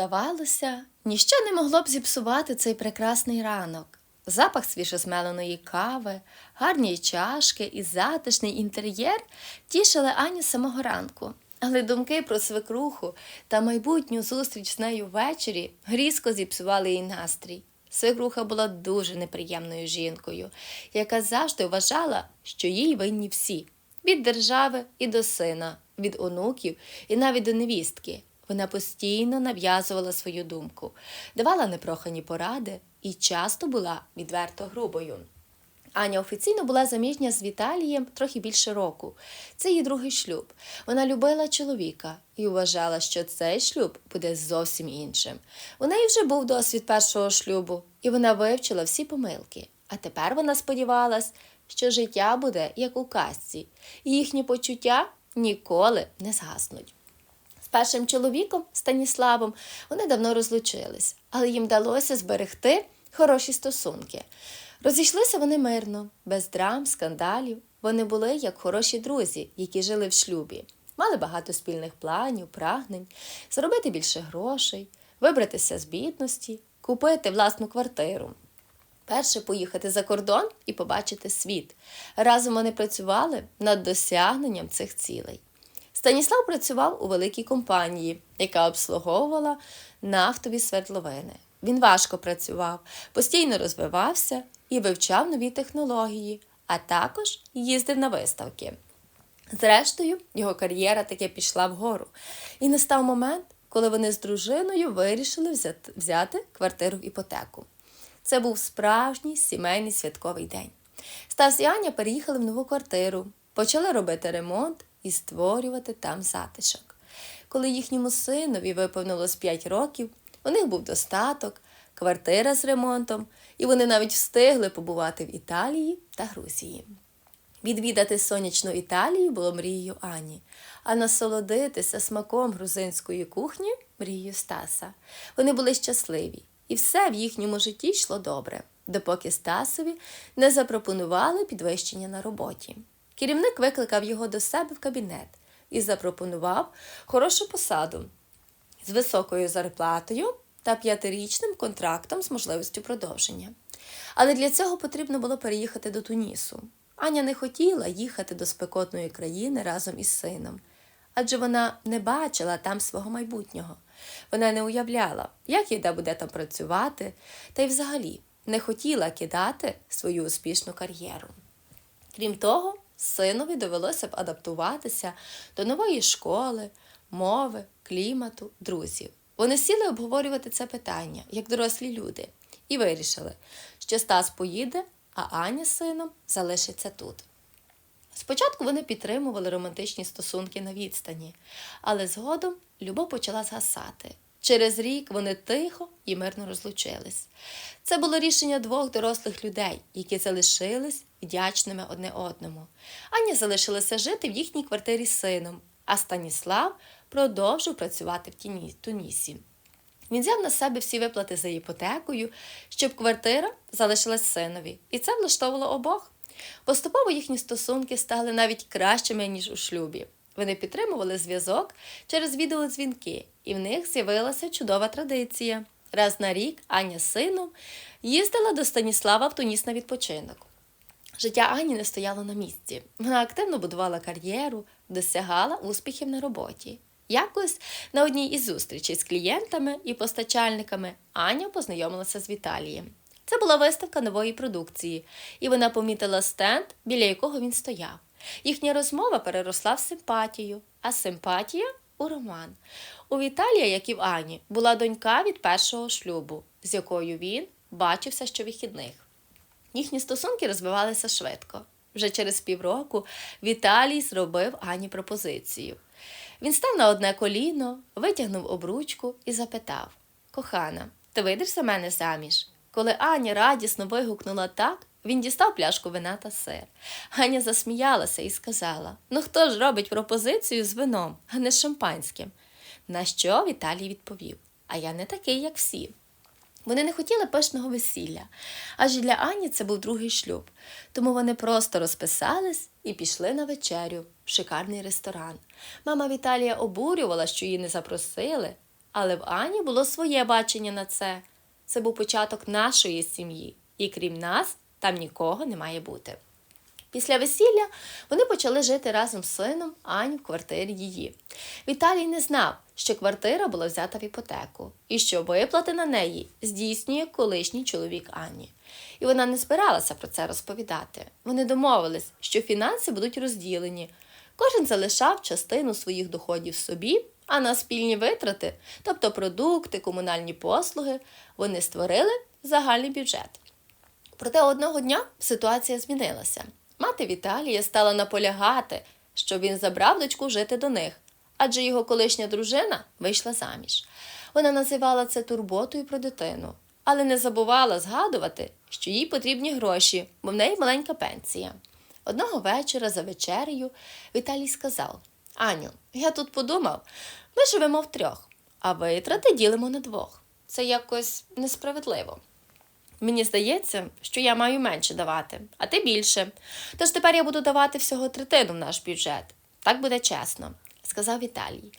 Здавалося, ніщо не могло б зіпсувати цей прекрасний ранок. Запах свіжозмеленої кави, гарні чашки і затишний інтер'єр тішили Аню з самого ранку. Але думки про свекруху та майбутню зустріч з нею ввечері різко зіпсували їй настрій. Свекруха була дуже неприємною жінкою, яка завжди вважала, що їй винні всі від держави і до сина, від онуків і навіть до невістки. Вона постійно нав'язувала свою думку, давала непрохані поради і часто була відверто грубою. Аня офіційно була заміжня з Віталієм трохи більше року. Це її другий шлюб. Вона любила чоловіка і вважала, що цей шлюб буде зовсім іншим. У неї вже був досвід першого шлюбу, і вона вивчила всі помилки. А тепер вона сподівалась, що життя буде як у казці, і їхні почуття ніколи не згаснуть. Першим чоловіком Станіславом вони давно розлучились, але їм вдалося зберегти хороші стосунки. Розійшлися вони мирно, без драм, скандалів. Вони були як хороші друзі, які жили в шлюбі, мали багато спільних планів, прагнень, заробити більше грошей, вибратися з бідності, купити власну квартиру. Перше поїхати за кордон і побачити світ. Разом вони працювали над досягненням цих цілей. Станіслав працював у великій компанії, яка обслуговувала нафтові свердловини. Він важко працював, постійно розвивався і вивчав нові технології, а також їздив на виставки. Зрештою, його кар'єра таки пішла вгору, і настав момент, коли вони з дружиною вирішили взяти, квартиру в іпотеку. Це був справжній сімейний святковий день. Стас і Аня переїхали в нову квартиру, почали робити ремонт і створювати там затишок. Коли їхньому синові виповнилось 5 років, у них був достаток, квартира з ремонтом, і вони навіть встигли побувати в Італії та Грузії. Відвідати сонячну Італію було мрією Ані, а насолодитися смаком грузинської кухні мрією Стаса. Вони були щасливі, і все в їхньому житті йшло добре, допоки Стасові не запропонували підвищення на роботі. Керівник викликав його до себе в кабінет і запропонував хорошу посаду з високою зарплатою та п'ятирічним контрактом з можливістю продовження. Але для цього потрібно було переїхати до Тунісу. Аня не хотіла їхати до спекотної країни разом із сином, адже вона не бачила там свого майбутнього. Вона не уявляла, як їда буде там працювати, та й взагалі не хотіла кидати свою успішну кар'єру. Крім того, синові довелося б адаптуватися до нової школи, мови, клімату, друзів. Вони сіли обговорювати це питання, як дорослі люди, і вирішили, що Стас поїде, а Аня з сином залишиться тут. Спочатку вони підтримували романтичні стосунки на відстані, але згодом любов почала згасати. Через рік вони тихо і мирно розлучились. Це було рішення двох дорослих людей, які залишились вдячними одне одному. Аня залишилася жити в їхній квартирі з сином, а Станіслав продовжив працювати в Тунісі. Він взяв на себе всі виплати за іпотекою, щоб квартира залишилась синові, і це влаштовувало обох. Поступово їхні стосунки стали навіть кращими, ніж у шлюбі. Вони підтримували зв'язок через відеодзвінки, і в них з'явилася чудова традиція. Раз на рік Аня з сином їздила до Станіслава в Туніс на відпочинок. Життя Ані не стояло на місці. Вона активно будувала кар'єру, досягала успіхів на роботі. Якось на одній із зустрічей з клієнтами і постачальниками Аня познайомилася з Віталієм. Це була виставка нової продукції, і вона помітила стенд, біля якого він стояв. Їхня розмова переросла в симпатію, а симпатія у роман. У Віталія, як і в Ані, була донька від першого шлюбу, з якою він бачився щовихідних. Їхні стосунки розвивалися швидко. Вже через півроку Віталій зробив Ані пропозицію. Він став на одне коліно, витягнув обручку і запитав: Кохана, ти вийдеш за мене заміж? Коли Аня радісно вигукнула так, він дістав пляшку вина та сир. Аня засміялася і сказала: Ну хто ж робить пропозицію з вином, а не з шампанським? На що Віталій відповів: А я не такий, як всі. Вони не хотіли пишного весілля, адже для Ані це був другий шлюб. Тому вони просто розписались і пішли на вечерю в шикарний ресторан. Мама Віталія обурювала, що її не запросили, Але в Ані було своє бачення на це. Це був початок нашої сім'ї, і крім нас, там нікого не має бути. Після весілля вони почали жити разом з сином Ані в квартирі її. Віталій не знав, що квартира була взята в іпотеку і що виплати на неї здійснює колишній чоловік Ані. І вона не збиралася про це розповідати. Вони домовились, що фінанси будуть розділені. Кожен залишав частину своїх доходів собі, а на спільні витрати, тобто продукти, комунальні послуги, вони створили загальний бюджет. Проте одного дня ситуація змінилася. Мати Віталія стала наполягати, щоб він забрав дочку жити до них, адже його колишня дружина вийшла заміж. Вона називала це турботою про дитину, але не забувала згадувати, що їй потрібні гроші, бо в неї маленька пенсія. Одного вечора за вечерею Віталій сказав: Аню, я тут подумав, ми живемо втрьох, а витрати ділимо на двох. Це якось несправедливо. Мені здається, що я маю менше давати, а ти більше. Тож тепер я буду давати всього третину в наш бюджет. Так буде чесно, сказав Віталій.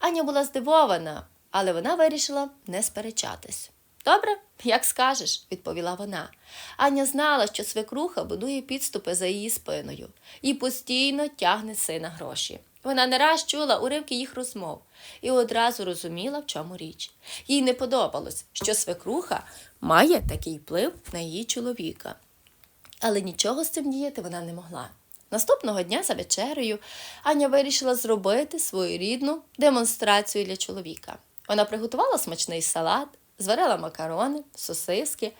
Аня була здивована, але вона вирішила не сперечатись. Добре, як скажеш, відповіла вона. Аня знала, що свекруха будує підступи за її спиною і постійно тягне сина гроші. Вона не раз чула уривки їх розмов і одразу розуміла, в чому річ. Їй не подобалось, що свекруха має такий вплив на її чоловіка. Але нічого з цим діяти вона не могла. Наступного дня за вечерею Аня вирішила зробити свою рідну демонстрацію для чоловіка. Вона приготувала смачний салат, зварила макарони, сосиски,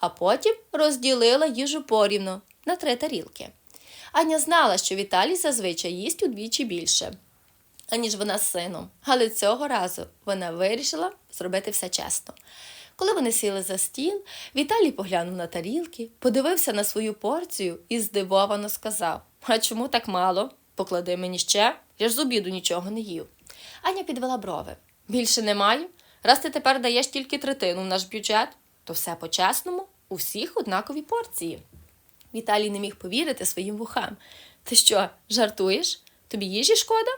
а потім розділила їжу порівну на три тарілки. Аня знала, що Віталій зазвичай їсть удвічі більше, аніж вона з сином, але цього разу вона вирішила зробити все чесно. Коли вони сіли за стіл, Віталій поглянув на тарілки, подивився на свою порцію і здивовано сказав: А чому так мало? Поклади мені ще, я ж з обіду нічого не їв. Аня підвела брови. Більше не маю. Раз ти тепер даєш тільки третину в наш бюджет, то все по-чесному, у всіх однакові порції. Віталій не міг повірити своїм вухам. Ти що, жартуєш? Тобі їжі шкода?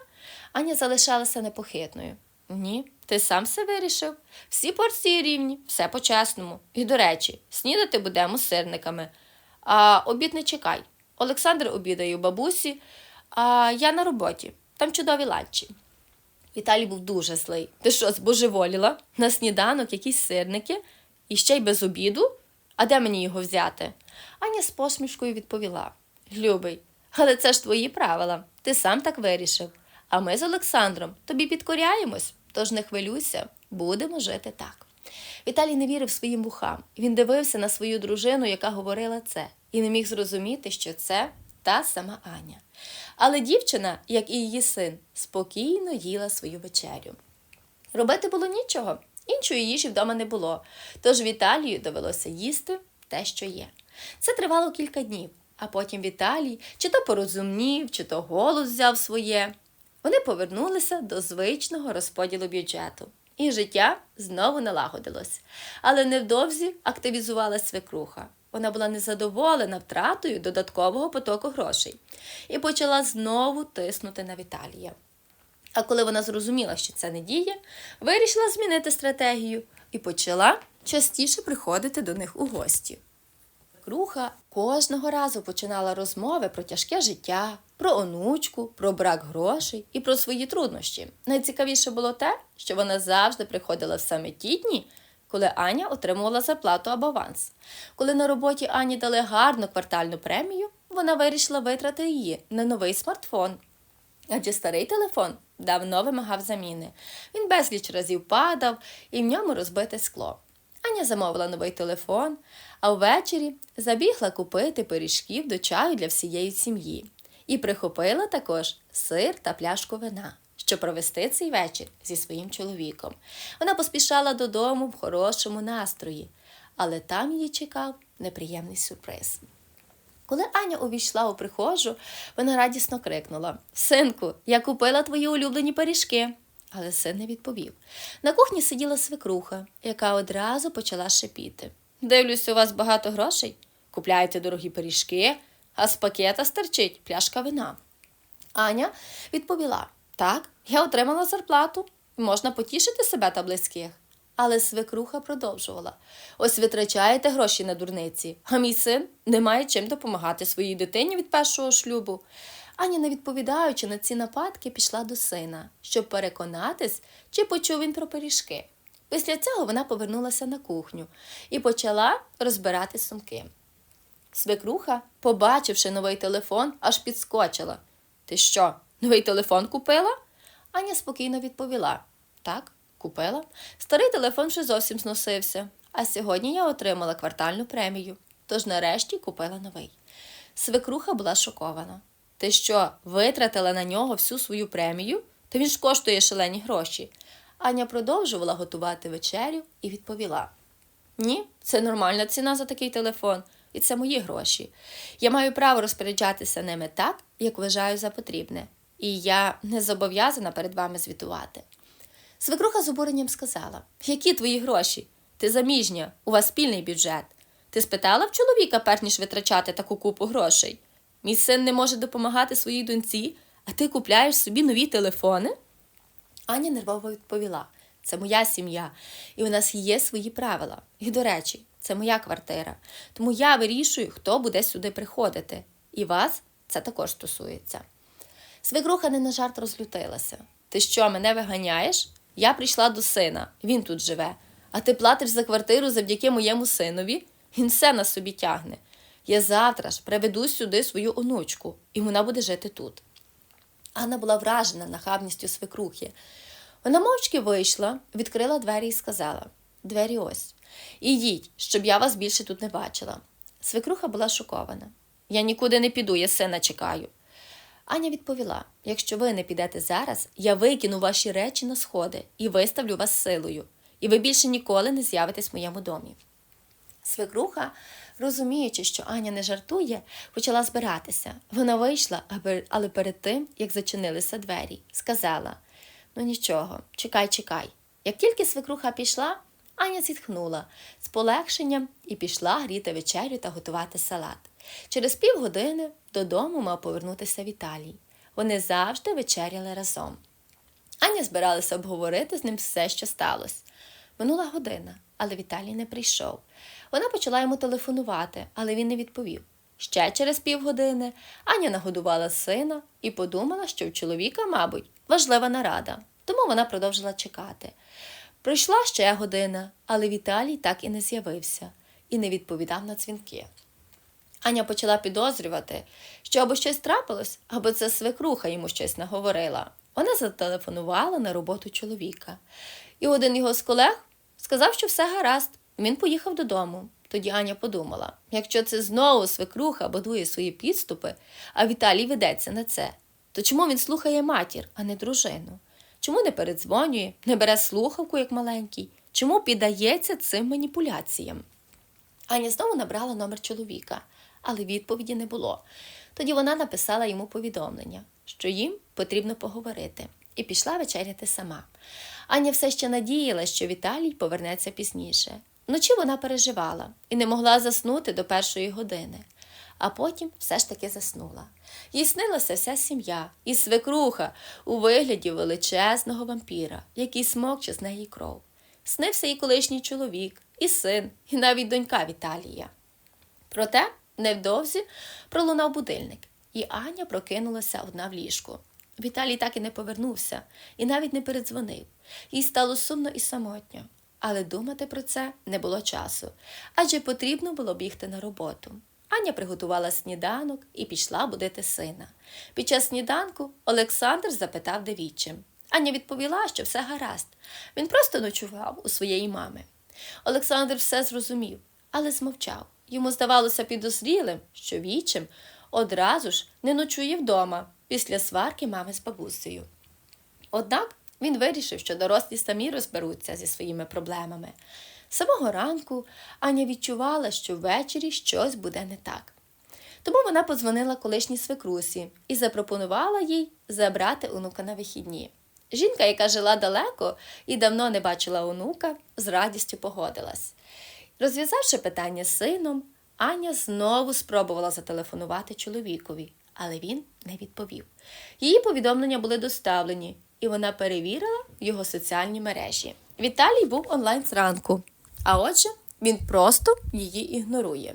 Аня залишалася непохитною. Ні, ти сам все вирішив. Всі порції рівні, все по-чесному. І, до речі, снідати будемо з сирниками. А обід не чекай. Олександр обідає у бабусі, а я на роботі. Там чудові ланчі. Віталій був дуже злий. Ти що, збожеволіла? На сніданок якісь сирники? І ще й без обіду? А де мені його взяти? Аня з посмішкою відповіла: Любий, але це ж твої правила. Ти сам так вирішив. А ми з Олександром тобі підкоряємось, тож не хвилюйся, будемо жити так. Віталій не вірив своїм вухам. Він дивився на свою дружину, яка говорила це, і не міг зрозуміти, що це та сама Аня. Але дівчина, як і її син, спокійно їла свою вечерю. Робити було нічого, іншої їжі вдома не було, тож Віталію довелося їсти те, що є. Це тривало кілька днів, а потім Віталій чи то порозумнів, чи то голос взяв своє. Вони повернулися до звичного розподілу бюджету, і життя знову налагодилось. Але невдовзі активізувалась свекруха. Вона була незадоволена втратою додаткового потоку грошей і почала знову тиснути на Віталія. А коли вона зрозуміла, що це не діє, вирішила змінити стратегію і почала частіше приходити до них у гості. Круха кожного разу починала розмови про тяжке життя, про онучку, про брак грошей і про свої труднощі. Найцікавіше було те, що вона завжди приходила в саме ті дні, коли Аня отримувала зарплату або аванс. Коли на роботі Ані дали гарну квартальну премію, вона вирішила витрати її на новий смартфон. Адже старий телефон давно вимагав заміни. Він безліч разів падав і в ньому розбите скло. Аня замовила новий телефон, а ввечері забігла купити пиріжків до чаю для всієї сім'ї. І прихопила також сир та пляшку вина, щоб провести цей вечір зі своїм чоловіком. Вона поспішала додому в хорошому настрої, але там її чекав неприємний сюрприз. Коли Аня увійшла у прихожу, вона радісно крикнула Синку, я купила твої улюблені пиріжки. Але син не відповів. На кухні сиділа свекруха, яка одразу почала шипіти. Дивлюсь, у вас багато грошей. Купляєте дорогі пиріжки, а з пакета стерчить пляшка вина. Аня відповіла: Так, я отримала зарплату. можна потішити себе та близьких. Але свекруха продовжувала. Ось витрачаєте гроші на дурниці, а мій син не має чим допомагати своїй дитині від першого шлюбу. Аня, не відповідаючи на ці нападки, пішла до сина, щоб переконатись, чи почув він про пиріжки. Після цього вона повернулася на кухню і почала розбирати сумки. Свекруха, побачивши новий телефон, аж підскочила. Ти що, новий телефон купила? Аня спокійно відповіла: Так, купила. Старий телефон вже зовсім зносився, а сьогодні я отримала квартальну премію, тож нарешті купила новий. Свекруха була шокована. Ти що, витратила на нього всю свою премію? Та він ж коштує шалені гроші. Аня продовжувала готувати вечерю і відповіла: Ні, це нормальна ціна за такий телефон, і це мої гроші. Я маю право розпоряджатися ними так, як вважаю за потрібне, і я не зобов'язана перед вами звітувати. Свекруха з обуренням сказала: Які твої гроші? Ти заміжня, у вас спільний бюджет. Ти спитала в чоловіка, перш ніж витрачати таку купу грошей? Мій син не може допомагати своїй доньці, а ти купляєш собі нові телефони? Аня нервово відповіла: це моя сім'я, і у нас є свої правила. І, до речі, це моя квартира. Тому я вирішую, хто буде сюди приходити. І вас це також стосується. Свекруха не на жарт розлютилася. Ти що, мене виганяєш? Я прийшла до сина, він тут живе. А ти платиш за квартиру завдяки моєму синові? Він все на собі тягне. Я завтра ж приведу сюди свою онучку, і вона буде жити тут. Анна була вражена нахабністю свекрухи. Вона мовчки вийшла, відкрила двері і сказала: Двері ось. Ідіть, щоб я вас більше тут не бачила. Свекруха була шокована. Я нікуди не піду, я сина чекаю. Аня відповіла: якщо ви не підете зараз, я викину ваші речі на сходи і виставлю вас силою, і ви більше ніколи не з'явитесь в моєму домі. Свекруха, розуміючи, що Аня не жартує, почала збиратися. Вона вийшла, але перед тим, як зачинилися двері, сказала: Ну нічого, чекай, чекай. Як тільки свекруха пішла, Аня зітхнула з полегшенням і пішла гріти вечерю та готувати салат. Через півгодини додому мав повернутися Віталій. Вони завжди вечеряли разом. Аня збиралася обговорити з ним все, що сталося. Минула година, але Віталій не прийшов. Вона почала йому телефонувати, але він не відповів. Ще через півгодини Аня нагодувала сина і подумала, що в чоловіка, мабуть, важлива нарада, тому вона продовжила чекати. Пройшла ще година, але Віталій так і не з'явився і не відповідав на дзвінки. Аня почала підозрювати, що або щось трапилось, або це свекруха йому щось наговорила. Вона зателефонувала на роботу чоловіка. І один його з колег сказав, що все гаразд. Він поїхав додому. Тоді Аня подумала: якщо це знову свекруха будує свої підступи, а Віталій ведеться на це, то чому він слухає матір, а не дружину? Чому не передзвонює, не бере слухавку, як маленький? Чому піддається цим маніпуляціям? Аня знову набрала номер чоловіка, але відповіді не було. Тоді вона написала йому повідомлення, що їм потрібно поговорити, і пішла вечеряти сама. Аня все ще надіяла, що Віталій повернеться пізніше. Вночі вона переживала і не могла заснути до першої години. А потім все ж таки заснула. Їй снилася вся сім'я і свекруха у вигляді величезного вампіра, який смокче з неї кров. Снився і колишній чоловік, і син, і навіть донька Віталія. Проте невдовзі пролунав будильник, і Аня прокинулася одна в ліжку. Віталій так і не повернувся і навіть не передзвонив. Їй стало сумно і самотньо, але думати про це не було часу, адже потрібно було бігти на роботу. Аня приготувала сніданок і пішла будити сина. Під час сніданку Олександр запитав, де відчим. Аня відповіла, що все гаразд. Він просто ночував у своєї мами. Олександр все зрозумів, але змовчав. Йому здавалося підозрілим, що вічим одразу ж не ночує вдома після сварки мами з бабусею. Однак він вирішив, що дорослі самі розберуться зі своїми проблемами. Самого ранку Аня відчувала, що ввечері щось буде не так. Тому вона подзвонила колишній свекрусі і запропонувала їй забрати онука на вихідні. Жінка, яка жила далеко і давно не бачила онука, з радістю погодилась. Розв'язавши питання з сином, Аня знову спробувала зателефонувати чоловікові, але він не відповів. Її повідомлення були доставлені, і вона перевірила його соціальні мережі. Віталій був онлайн зранку, а отже, він просто її ігнорує.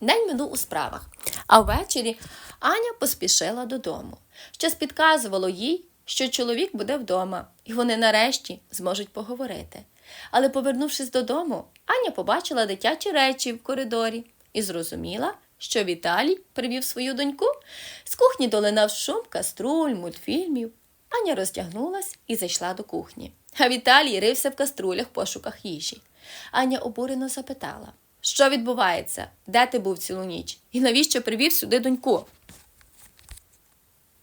День минув у справах, а ввечері Аня поспішила додому. Щось підказувало їй, що чоловік буде вдома, і вони нарешті зможуть поговорити. Але, повернувшись додому, Аня побачила дитячі речі в коридорі і зрозуміла, що Віталій привів свою доньку. З кухні долинав шум каструль, мультфільмів. Аня роздягнулась і зайшла до кухні. А Віталій рився в каструлях в пошуках їжі. Аня обурено запитала, що відбувається, де ти був цілу ніч, і навіщо привів сюди доньку?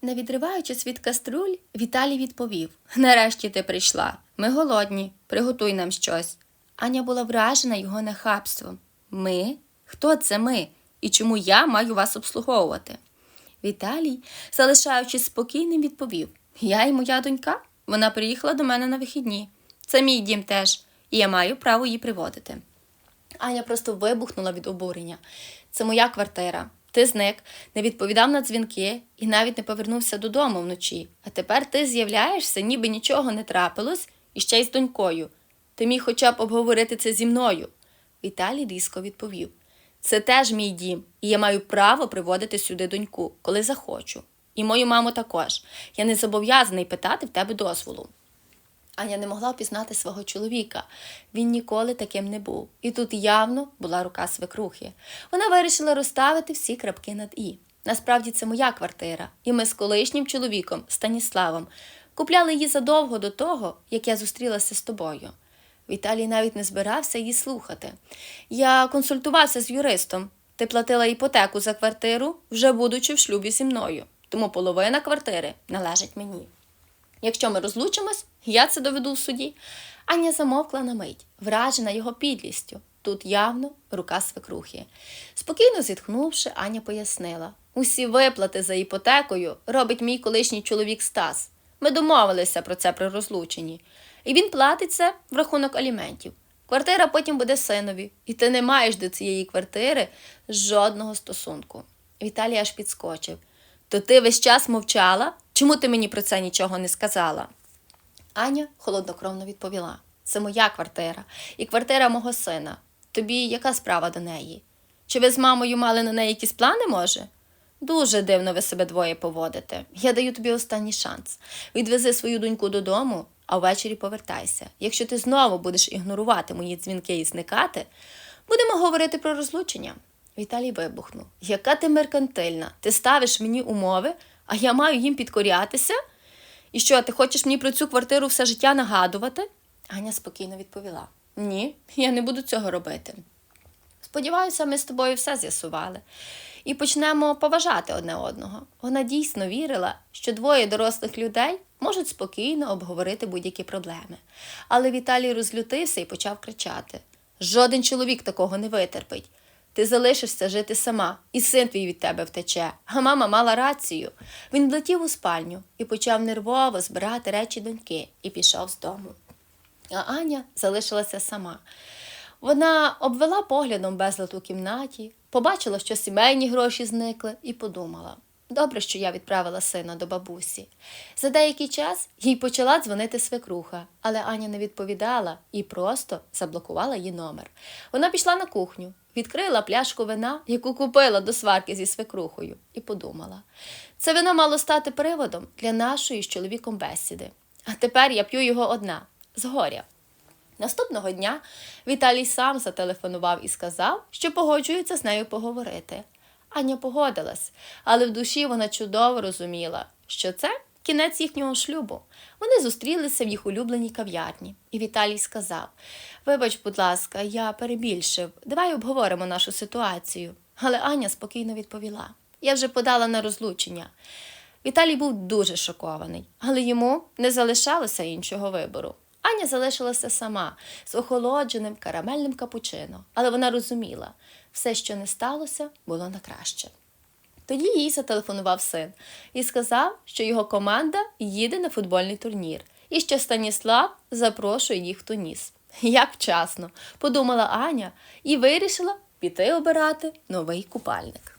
Не відриваючись від каструль, Віталій відповів: Нарешті ти прийшла. Ми голодні, приготуй нам щось. Аня була вражена його нахабством. Ми? Хто це ми? І чому я маю вас обслуговувати? Віталій, залишаючись спокійним, відповів: Я і моя донька. Вона приїхала до мене на вихідні. Це мій дім теж, і я маю право її приводити. Аня просто вибухнула від обурення. Це моя квартира. Ти зник, не відповідав на дзвінки і навіть не повернувся додому вночі. А тепер ти з'являєшся, ніби нічого не трапилось, і ще й з донькою. Ти міг хоча б обговорити це зі мною. Віталій різко відповів: Це теж мій дім, і я маю право приводити сюди доньку, коли захочу. І мою маму також. Я не зобов'язаний питати в тебе дозволу. Аня не могла впізнати свого чоловіка. Він ніколи таким не був. І тут явно була рука свекрухи. Вона вирішила розставити всі крапки над І. Насправді це моя квартира, і ми з колишнім чоловіком Станіславом купляли її задовго до того, як я зустрілася з тобою. Віталій навіть не збирався її слухати. Я консультувався з юристом. Ти платила іпотеку за квартиру, вже будучи в шлюбі зі мною. Тому половина квартири належить мені. Якщо ми розлучимось, я це доведу в суді. Аня замовкла на мить, вражена його підлістю. Тут явно рука свекрухи. Спокійно зітхнувши, Аня пояснила: усі виплати за іпотекою робить мій колишній чоловік Стас. Ми домовилися про це при розлученні. І він платить це в рахунок аліментів. Квартира потім буде синові, і ти не маєш до цієї квартири жодного стосунку. Віталій аж підскочив. То ти весь час мовчала? Чому ти мені про це нічого не сказала? Аня холоднокровно відповіла: Це моя квартира і квартира мого сина. Тобі яка справа до неї? Чи ви з мамою мали на неї якісь плани, може? Дуже дивно ви себе двоє поводите. Я даю тобі останній шанс. Відвези свою доньку додому, а ввечері повертайся. Якщо ти знову будеш ігнорувати мої дзвінки і зникати, будемо говорити про розлучення. Віталій вибухнув. Яка ти меркантильна? Ти ставиш мені умови, а я маю їм підкорятися? І що, ти хочеш мені про цю квартиру все життя нагадувати? Аня спокійно відповіла: Ні, я не буду цього робити. Сподіваюся, ми з тобою все з'ясували і почнемо поважати одне одного. Вона дійсно вірила, що двоє дорослих людей можуть спокійно обговорити будь-які проблеми. Але Віталій розлютився і почав кричати: Жоден чоловік такого не витерпить. Ти залишишся жити сама, і син твій від тебе втече. А мама мала рацію. Він влетів у спальню і почав нервово збирати речі доньки і пішов з дому. А Аня залишилася сама. Вона обвела поглядом безлад у кімнаті, побачила, що сімейні гроші зникли, і подумала: добре, що я відправила сина до бабусі. За деякий час їй почала дзвонити свекруха, але Аня не відповідала і просто заблокувала її номер. Вона пішла на кухню, відкрила пляшку вина, яку купила до сварки зі свекрухою, і подумала: це вино мало стати приводом для нашої з чоловіком бесіди. А тепер я п'ю його одна з горя. Наступного дня Віталій сам зателефонував і сказав, що погоджується з нею поговорити. Аня погодилась, але в душі вона чудово розуміла, що це кінець їхнього шлюбу. Вони зустрілися в їх улюбленій кав'ярні, і Віталій сказав: Вибач, будь ласка, я перебільшив, давай обговоримо нашу ситуацію. Але Аня спокійно відповіла: Я вже подала на розлучення. Віталій був дуже шокований, але йому не залишалося іншого вибору. Аня залишилася сама з охолодженим карамельним капучино, але вона розуміла, все, що не сталося, було на краще. Тоді їй зателефонував син і сказав, що його команда їде на футбольний турнір і що Станіслав запрошує їх в Туніс. Як вчасно, подумала Аня і вирішила піти обирати новий купальник.